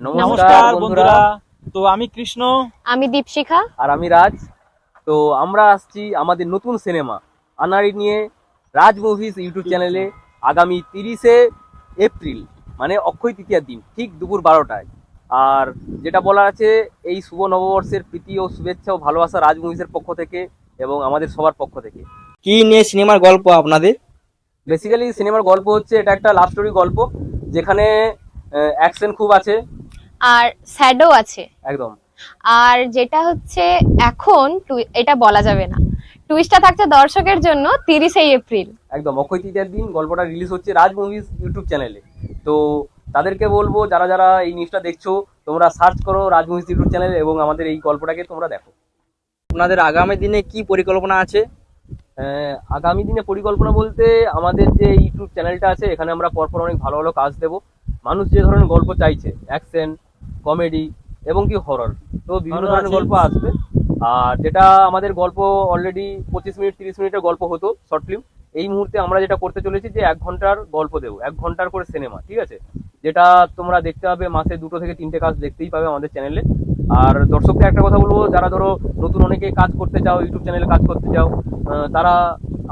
নমস্কার বন্ধুরা। তো আমি কৃষ্ণ। আমি দীপশিখা। আর আমি রাজ। তো আমরা আসছি আমাদের নতুন সিনেমা আনাড়ি নিয়ে রাজ মুভিজ ইউটিউব চ্যানেলে আগামী তিরিশে এপ্রিল মানে অক্ষয় তৃতীয়ার দিন ঠিক দুপুর বারোটায়। আর যেটা বলার আছে এই শুভ নববর্ষের প্রীতি ও শুভেচ্ছা ও ভালোবাসা রাজ মুভিজের পক্ষ থেকে এবং আমাদের সবার পক্ষ থেকে। কি নিয়ে সিনেমার গল্প আপনাদের? বেসিক্যালি সিনেমার গল্প হচ্ছে এটা একটা লাভ স্টোরি গল্প যেখানে অ্যাকশন খুব আছে আর স্যাডও আছে। একদম। আর যেটা হচ্ছে এখন টুই- এটা বলা যাবে না। টুইস্টটা থাকছে দর্শকের জন্য তিরিশে এপ্রিল। একদম অক্ষয় তৃতীয়ার দিন গল্পটা রিলিজ হচ্ছে রাজ মুভিজ ইউটিউব চ্যানেলে তো তাদেরকে বলব যারা যারা এই নিউজটা দেখছ তোমরা সার্চ করো রাজ মুভিজ ইউটিউব চ্যানেল এবং আমাদের এই গল্পটাকে তোমরা দেখো। আপনাদের আগামী দিনে কি পরিকল্পনা আছে? আহ, আগামী দিনে পরিকল্পনা বলতে আমাদের যে ইউটিউব চ্যানেলটা আছে এখানে আমরা পরপর অনেক ভালো ভালো কাজ দেবো। মানুষ যে ধরনের গল্প চাইছে অ্যাকশন কমেডি এবং কি হরর তো বিভিন্ন ধরনের গল্প আসবে। আর যেটা আমাদের গল্প অলরেডি পঁচিশ মিনিট তিরিশ মিনিটের গল্প হতো শর্ট ফিল্ম এই মুহূর্তে আমরা যেটা করতে চলেছি যে এক ঘণ্টার গল্প দেবো এক ঘণ্টার করে সিনেমা ঠিক আছে? যেটা তোমরা দেখতে পাবে মাসে দুটো থেকে তিনটে কাজ দেখতেই পাবে আমাদের চ্যানেলে আর দর্শকদের একটা কথা বলব যারা ধরো নতুন অনেকে কাজ করতে চাও ইউটিউব চ্যানেলে কাজ করতে চাও তারা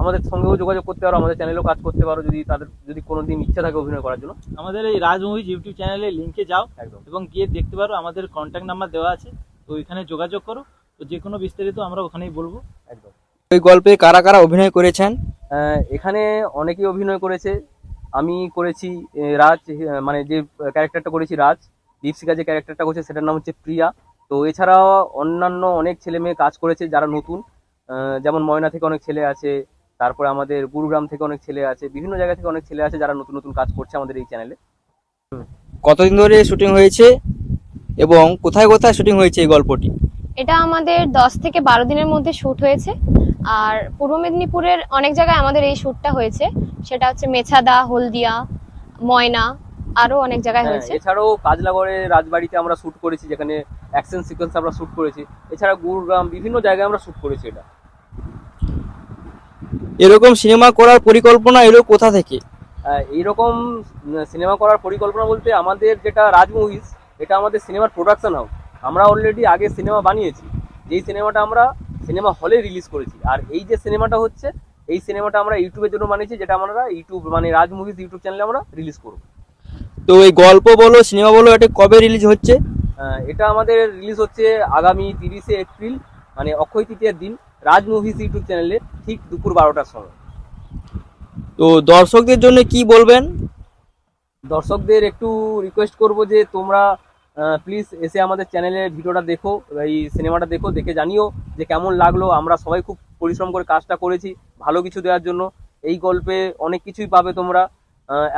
আমাদের সঙ্গেও যোগাযোগ করতে পারো আমাদের চ্যানেলেও কাজ করতে পারো যদি তাদের যদি কোনোদিন ইচ্ছা থাকে অভিনয় করার জন্য। আমাদের এই রাজ মুভিজ ইউটিউব চ্যানেলে লিংকে যাও একদম। এবং গিয়ে দেখতে পারো আমাদের কন্ট্যাক্ট নাম্বার দেওয়া আছে। তো ওইখানে যোগাযোগ করো। তো যে কোনো বিস্তারিত আমরা ওখানেই বলব। একদম। ওই গল্পে কারা কারা অভিনয় করেছেন? এখানে অনেকেই অভিনয় করেছে। আমি করেছি রাজ মানে যে ক্যারেক্টারটা করেছি রাজ দীপশিকা যে ক্যারেক্টারটা করেছে সেটার নাম হচ্ছে প্রিয়া। তো এছাড়াও অন্যান্য অনেক ছেলে মেয়ে কাজ করেছে যারা নতুন। যেমন ময়না থেকে অনেক ছেলে আছে তারপরে আমাদের গুরুগ্রাম থেকে অনেক ছেলে আছে বিভিন্ন জায়গা থেকে অনেক ছেলে আছে যারা নতুন নতুন কাজ করছে আমাদের এই চ্যানেলে কতদিন ধরে শুটিং হয়েছে এবং কোথায় কোথায় শুটিং হয়েছে এই গল্পটি? এটা আমাদের দশ থেকে বারো দিনের মধ্যে শুট হয়েছে। আর পূর্ব মেদিনীপুরের অনেক জায়গায় আমাদের এই শুটটা হয়েছে। সেটা হচ্ছে মেছাদা হলদিয়া ময়না আরও অনেক জায়গায় হ্যাঁ, হয়েছে। এছাড়াও কাজলাগড়ে রাজবাড়িতে আমরা শুট করেছি যেখানে অ্যাকশন সিকোয়েন্স আমরা শুট করেছি। এছাড়া গুরুগ্রাম বিভিন্ন জায়গায় আমরা শুট করেছি এটা। এরকম সিনেমা করার পরিকল্পনা এলো কোথা থেকে? এইরকম সিনেমা করার পরিকল্পনা বলতে আমাদের যেটা রাজ মুভিজ এটা আমাদের সিনেমার প্রোডাকশন হাউস আমরা অলরেডি আগে সিনেমা বানিয়েছি। যেই সিনেমাটা আমরা সিনেমা হলে রিলিজ করেছি। আর এই যে সিনেমাটা হচ্ছে এই সিনেমাটা আমরা ইউটিউবের জন্য বানিয়েছি যেটা আমরা ইউটিউব মানে রাজ মুভিজ ইউটিউব চ্যানেলে আমরা রিলিজ করব। তো এই গল্প বলো সিনেমা বলো এটা কবে রিলিজ হচ্ছে? এটা আমাদের রিলিজ হচ্ছে আগামী তিরিশে এপ্রিল মানে অক্ষয় তৃতীয়ার দিন। রাজ মুভিস ইউটিউব চ্যানেলে ঠিক দুপুর বারোটার সময়। তো দর্শকদের জন্য কি বলবেন? দর্শকদের একটু রিকোয়েস্ট করব যে তোমরা প্লিজ এসে আমাদের চ্যানেলে ভিডিওটা দেখো এই সিনেমাটা দেখো দেখে জানিও যে কেমন লাগল। আমরা সবাই খুব পরিশ্রম করে কাজটা করেছি ভালো কিছু দেওয়ার জন্য। এই গল্পে অনেক কিছুই পাবে তোমরা।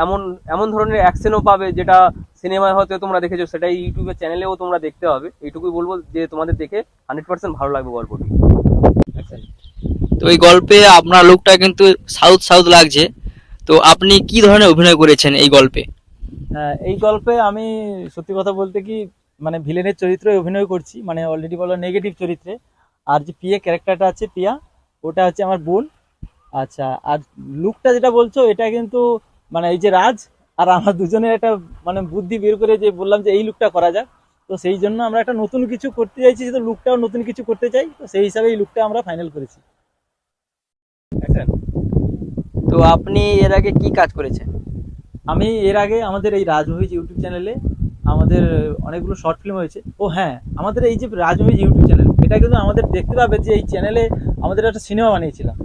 এমন এমন ধরনের অ্যাকশনও পাবে যেটা সিনেমায় হয়তো তোমরা দেখেছ সেটা ইউটিউবের চ্যানেলেও তোমরা দেখতে হবে এইটুকুই বলব যে তোমাদের দেখে হান্ড্রেড পার্সেন্ট ভালো লাগবে গল্পটি। তো এই গল্পে আপনার লুকটা কিন্তু সাউথ সাউথ লাগছে। তো আপনি কি ধরনের অভিনয় করেছেন এই গল্পে? হ্যাঁ, এই গল্পে আমি সত্যি কথা বলতে কি মানে ভিলেনের চরিত্রে অভিনয় করছি মানে অলরেডি বলো নেগেটিভ চরিত্রে। আর যে পিয়া ক্যারেক্টারটা আছে পিয়া ওটা হচ্ছে আমার বোন। আচ্ছা আর লুকটা যেটা বলছো এটা কিন্তু মানে এই যে রাজ আর আমার দুজনের একটা মানে বুদ্ধি বের করে যে বললাম যে এই লুকটা করা যাক। তো সেই জন্য আমরা একটা নতুন কিছু করতে চাইছি তো লুকটাও নতুন কিছু করতে চাই। তো সেই হিসাবে এই লুকটা আমরা ফাইনাল করেছি। তো আপনি এর আগে কি কাজ করেছেন? আমি এর আগে আমাদের এই রাজ মুভিজ ইউটিউব চ্যানেলে আমাদের অনেকগুলো শর্ট ফিল্ম হয়েছে। ও হ্যাঁ আমাদের এই যে রাজ মুভিজ ইউটিউব চ্যানেল এটা কিন্তু আমাদের দেখতে পাবে যে এই চ্যানেলে আমাদের একটা সিনেমা বানিয়েছিলাম।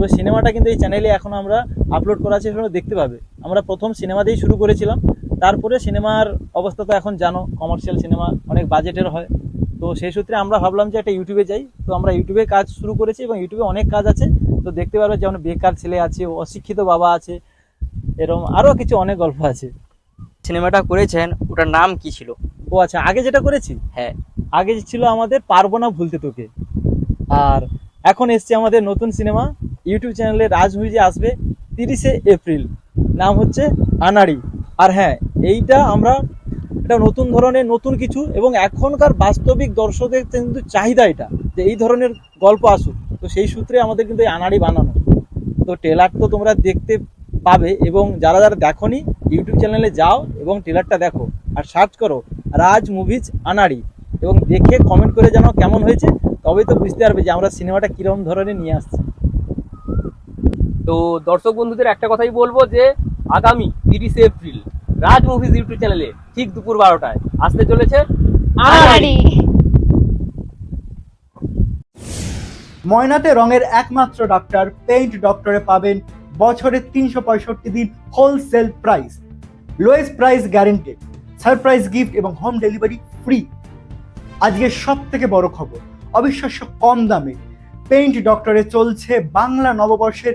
তো সিনেমাটা কিন্তু এই চ্যানেলে এখন আমরা আপলোড করা আছে সেগুলো দেখতে পাবে। আমরা প্রথম সিনেমা দিয়েই শুরু করেছিলাম। তারপরে সিনেমার অবস্থা তো এখন জানো কমার্শিয়াল সিনেমা অনেক বাজেটের হয়। তো সেই সূত্রে আমরা ভাবলাম যে একটা ইউটিউবে যাই। তো আমরা ইউটিউবে কাজ শুরু করেছি এবং ইউটিউবে অনেক কাজ আছে। তো দেখতে পারবে যেমন বেকার ছেলে আছে অশিক্ষিত বাবা আছে এরকম আরও কিছু অনেক গল্প আছে। সিনেমাটা করেছেন ওটার নাম কি ছিল? ও আচ্ছা আগে যেটা করেছি? হ্যাঁ। আগে ছিল আমাদের পারব না ভুলতে তোকে। আর এখন এসছে আমাদের নতুন সিনেমা ইউটিউব চ্যানেলে রাজ আসবে তিরিশে এপ্রিল। নাম হচ্ছে আনাড়ি। আর হ্যাঁ এইটা আমরা এটা নতুন ধরনের নতুন কিছু এবং এখনকার বাস্তবিক দর্শকের কিন্তু চাহিদা এটা যে এই ধরনের গল্প আসুক। তো সেই সূত্রে আমাদের কিন্তু এই আনাড়ি বানানো। তো টেলার তো তোমরা দেখতে পাবে এবং যারা যারা দেখোনি, ইউটিউব চ্যানেলে যাও এবং টেলারটা দেখো আর সার্চ করো রাজ মুভিজ আনাড়ি এবং দেখে কমেন্ট করে জানাও কেমন হয়েছে। তবেই তো বুঝতে পারবে যে আমরা সিনেমাটা কীরকম ধরনের নিয়ে আসছি। তো দর্শক বন্ধুদের একটা কথাই বলব যে, আগামী তিরিশে এপ্রিল রাজ মুভিজ ইউটিউব চ্যানেলে ঠিক দুপুর বারোটায় আসতে চলেছে ময়নাতে রঙের একমাত্র ডক্টর পেইন্ট ডক্টরে পাবেন বছরে তিনশো পঁয়ষট্টি দিন wholesale price lowest price guaranteed surprise gift এবং হোম ডেলিভারি ফ্রি আজকের সব থেকে বড় খবর, অবিশ্বাস্য কম দামে পেইন্ট ডক্টরে চলছে বাংলা নববর্ষের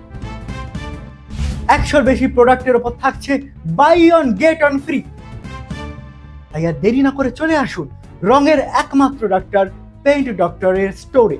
একশোর বেশি প্রোডাক্টের ওপর থাকছে buy one get one free তাই আর দেরি না করে চলে আসুন রঙের একমাত্র ডাক্তার পেইন্ট ডক্টরের স্টোরে